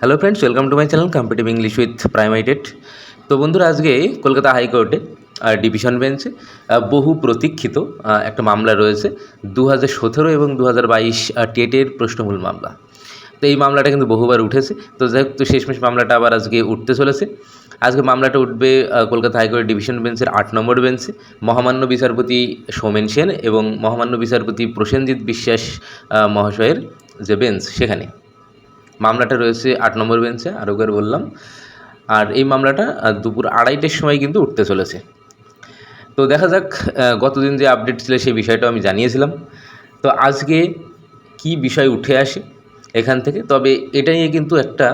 Hello friends welcome to my channel competitive English with প্রাইমাইটেড তো বন্ধুরা, আজকে কলকাতা হাইকোর্টে ডিভিশন বেঞ্চে বহু প্রতীক্ষিত একটা মামলা রয়েছে দু হাজার সতেরো এবং দু হাজার বাইশ টেটের প্রশ্নমূল মামলা। তো এই মামলাটা কিন্তু বহুবার উঠেছে। তো যাই হোক, তো শেষমেশ মামলাটা আবার আজকে উঠতে চলেছে। আজকে মামলাটা উঠবে কলকাতা হাইকোর্টের ডিভিশন বেঞ্চের আট নম্বর বেঞ্চে মহামান্য বিচারপতি সৌমেন সেন এবং মহামান্য বিচারপতি প্রসেনজিৎ বিশ্বাস মহাশয়ের যে বেঞ্চ সেখানে। মামলাটা রয়েছে আট নম্বর বেঞ্চে একবার বললাম। আর এই মামলাটা দুপুর আড়াইটের সময় কিন্তু উঠতে চলেছে। তো দেখা যাক গতদিন যে আপডেট ছিল সেই বিষয়টা আমি জানিয়েছিলাম। তো আজকে কি বিষয় উঠে আসে এখান থেকে? তবে এটা নিয়ে কিন্তু একটা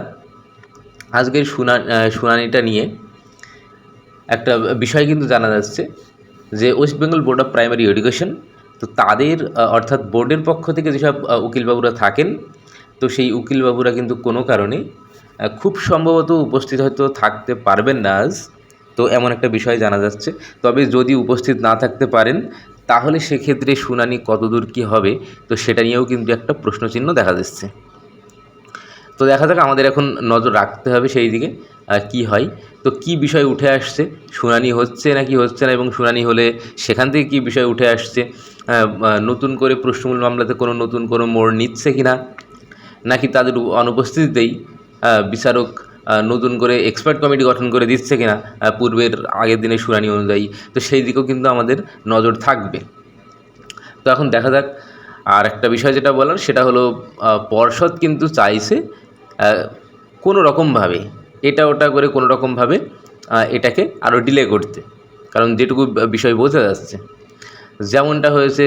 আজকের শুনা শুনানিটা নিয়ে একটা বিষয় কিন্তু জানা যাচ্ছে যে West Bengal board of primary education, তো তাদের অর্থাৎ বোর্ডের পক্ষ থেকে যেসব উকিলবাবুরা থাকেন তো সেই উকিলবাবুরা কিন্তু কোনো কারণে খুব সম্ভবত উপস্থিত হয়তো থাকতে পারবেন না আজ। তো এমন একটা বিষয় জানা যাচ্ছে। তবে যদি উপস্থিত না থাকতে পারেন, তাহলে সেক্ষেত্রে শুনানি কতদূর কী হবে, তো সেটা নিয়েও কিন্তু একটা প্রশ্নচিহ্ন দেখা যাচ্ছে তো দেখা যাক, আমাদের এখন নজর রাখতে হবে সেই দিকে কি হয়। তো কি বিষয় উঠে আসছে, শুনানি হচ্ছে নাকি হচ্ছে না, এবং শুনানি হলে সেখান থেকে কি বিষয় উঠে আসছে নতুন করে প্রশ্নমূল মামলাতে কোনো নতুন কোনো মোড় নিচ্ছে কি না নাকি তাদের অনুপস্থিতিতেই বিচারক নতুন করে এক্সপার্ট কমিটি গঠন করে দিচ্ছে কিনা পূর্বের আগের দিনের শুনানি অনুযায়ী। তো সেই দিকেও কিন্তু আমাদের নজর থাকবে। তো এখন দেখা যাক, আর একটা বিষয় যেটা বলার, সেটা হলো পর্ষদ কিন্তু চাইছে কোনো রকমভাবে, এটা ওটা করে কোনো রকমভাবে এটাকে আরও ডিলে করতে। কারণ যেটুকু বিষয় বোঝা যাচ্ছে যেমনটা হয়েছে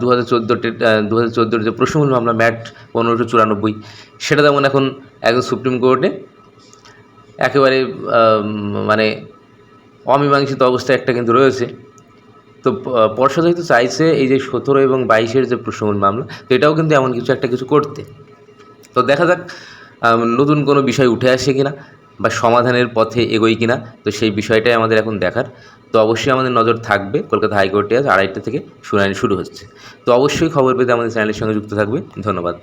দু হাজার চোদ্দ দু হাজার চোদ্দোর যে প্রশ্নমূল মামলা ম্যাট পনেরোশো চুরানব্বই, সেটা যেমন এখন একদম সুপ্রিম কোর্টে একেবারে মানে অমীমাংসিত অবস্থায় একটা কিন্তু রয়েছে। তো পর্ষদ হয়তো চাইছে এই যে সতেরো এবং বাইশের যে প্রশ্নমূল মামলা, তো এটাও কিন্তু এমন কিছু একটা কিছু করতে। তো দেখা যাক নতুন কোনো বিষয় উঠে আসে কিনা। বা সমাধানের পথে এগোই কিনা, তো সেই বিষয়টাই আমাদের এখন দেখার। তো অবশ্যই আমাদের নজর থাকবে, কলকাতা হাইকোর্টে আজ আড়াইটা থেকে শুনানি শুরু হচ্ছে। তো অবশ্যই খবর পেতে আমাদের চ্যানেলের সঙ্গে যুক্ত থাকবে ধন্যবাদ।